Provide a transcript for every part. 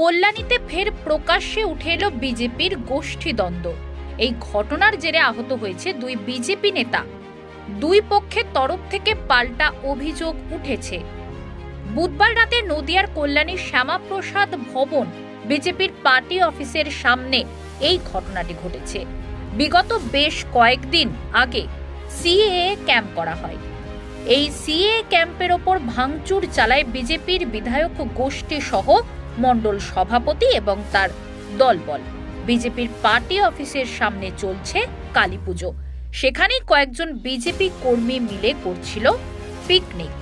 কল্যাণীতে ফের প্রকাশ্যে উঠে এলো বিজেপির গোষ্ঠীদ্বন্দ্ব এই ঘটনার জেরে আহত হয়েছে দুই বিজেপি নেতা। দুই পক্ষের তরফ থেকে পাল্টা অভিযোগ উঠেছে। বুধবার রাতে নদিয়ার কল্যাণীর শ্যামাপ্রসাদ ভবন বিজেপির পার্টি অফিসের সামনে এই ঘটনাটি ঘটেছে। বিগত বেশ কয়েকদিন আগে সিএএ ক্যাম্প করা হয়। এই সিএ ক্যাম্পের ওপর ভাঙচুর চালায় বিজেপির বিধায়ক গোষ্ঠী সহ মণ্ডল সভাপতি এবং তার দলবল। বিজেপির পার্টি অফিসের সামনে চলছে কালী পুজো। সেখানেই কয়েকজন বিজেপি কর্মী মিলে করছিল পিকনিক।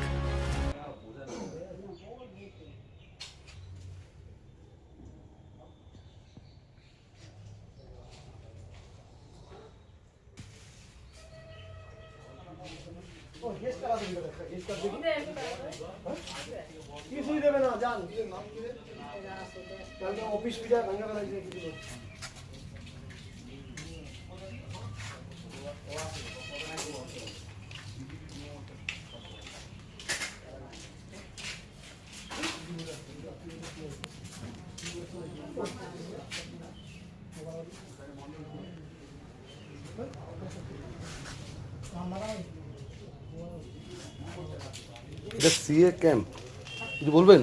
কিছুই দেবে না যান কালকে অফিস ফিরে ভাঙা ফেলা কিছু দেবে। এটা সিএ ক্যাম্প কিছু বলবেন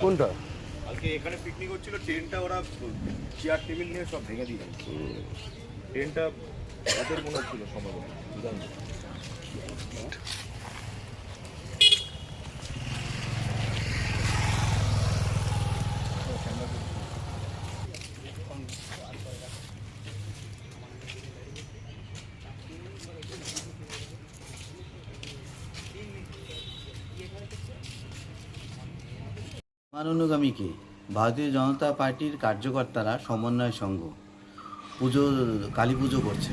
কোনটা? কালকে এখানে পিকনিক হচ্ছিল ট্রেনটা ওরা চেয়ার টেবিল নিয়ে সব ভেঙে দিয়ে ট্রেনটা ওদের মনে হচ্ছিল সম্ভবত না। ভারতীয় জনতা পার্টির কার্যকর্তারা সমন্বয় সংঘ পুজো, কালী পুজো করছে।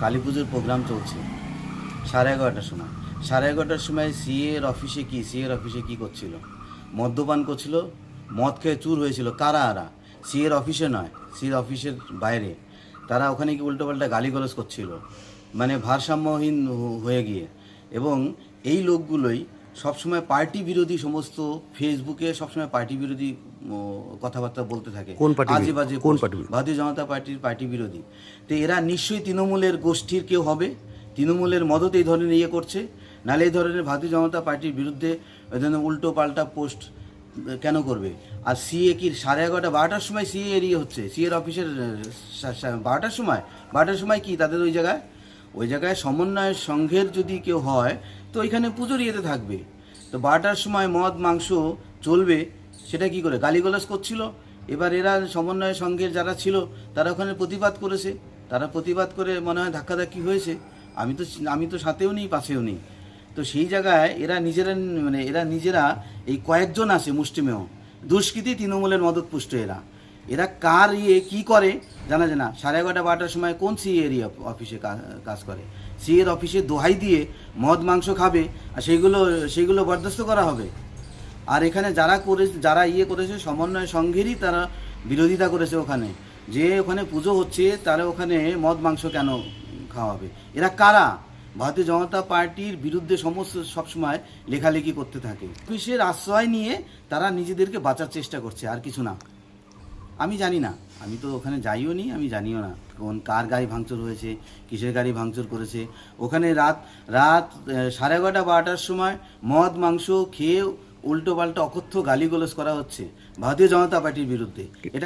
কালী পুজোর প্রোগ্রাম চলছে। সাড়ে এগারোটার সময়। সাড়ে এগারোটার সময় সিএর অফিসে কি? সিএর অফিসে কি করছিল? মদ্যপান করছিল। মদ খেয়ে চুর হয়েছিল। কারা আরা? সিএর অফিসে নয়। সিএর অফিসের বাইরে। তারা ওখানে কি উল্টোপাল্টা গালিগালাজ করছিল? মানে ভারসাম্যহীন হয়ে গিয়ে। এবং এই লোকগুলোই সবসময় পার্টি বিরোধী সমস্ত ফেসবুকে সবসময় পার্টি বিরোধী কথাবার্তা বলতে থাকে। কোন আজে বাজে কোন party ভারতীয় জনতা পার্টির পার্টি বিরোধী। তো এরা নিশ্চয়ই তৃণমূলের গোষ্ঠীর কেউ হবে। তৃণমূলের মদত এই ধরনের ইয়ে করছে। নাহলে এই ধরনের ভারতীয় জনতা পার্টির বিরুদ্ধে ওই ধরনের উল্টো পাল্টা পোস্ট কেন করবে? আর সিএ কি সাড়ে এগারোটা বারোটার সময় সিএ এর ইয়ে হচ্ছে। সিএর অফিসের বারোটার সময় বারোটার সময় কি তাদের ওই জায়গায়? ওই জায়গায় সমন্বয় সংঘের যদি কেউ হয় তো ওইখানে পুজোর ইয়েতে থাকবে। তো বারোটার সময় মদ, মাংস চলবে, সেটা কি করে? গালিগালাজ করছিল। এবার এরা সমন্বয় সংঘের যারা ছিল, তারা ওখানে প্রতিবাদ করেছে। তারা প্রতিবাদ করে মনে হয় ধাক্কাধাক্কি হয়েছে। আমি তো আমি তো সাথেও নেই, পাশেও নেই। তো সেই জায়গায় এরা নিজেরা মানে এরা নিজেরা এই কয়েকজন আছে মুষ্টিমেয়। দুষ্কৃতি তৃণমূলের মদত পুষ্ট এরা। এরা কার ইয়ে কি করে? জানা যায় না। সাড়ে এগারোটা, বারোটার সময় কোন সি এরিয়া অফিসে কাজ করে? সি এর অফিসে দোহাই দিয়ে মদ, মাংস খাবে আর সেইগুলো সেইগুলো বরদাস্ত করা হবে। আর এখানে যারা করে যারা ইয়ে করেছে, সমন্বয় সংঘেরই তারা বিরোধিতা করেছে ওখানে। যে ওখানে পুজো হচ্ছে, তারা ওখানে মদ, মাংস কেন খাওয়াবে? এরা কারা? ভারতীয় জনতা পার্টির বিরুদ্ধে সমস্ত সবসময় লেখালেখি করতে থাকে। অফিসের আশ্রয় নিয়ে তারা নিজেদেরকে বাঁচার চেষ্টা করছে, আর কিছু না। আমি জানি না। আমি তো ওখানে যাইও নি, আমি জানিও না কোন, কার গাড়ি ভাঙচুর হয়েছে, কিসের গাড়ি ভাঙচুর করেছে। ওখানে রাত রাত সাড়ে এগারোটা বারোটার সময় মদ, মাংস খেয়ে উল্টো পাল্টা অকথ্য গালিগোলস করা হচ্ছে ভারতীয় জনতা পার্টির বিরুদ্ধে। এটা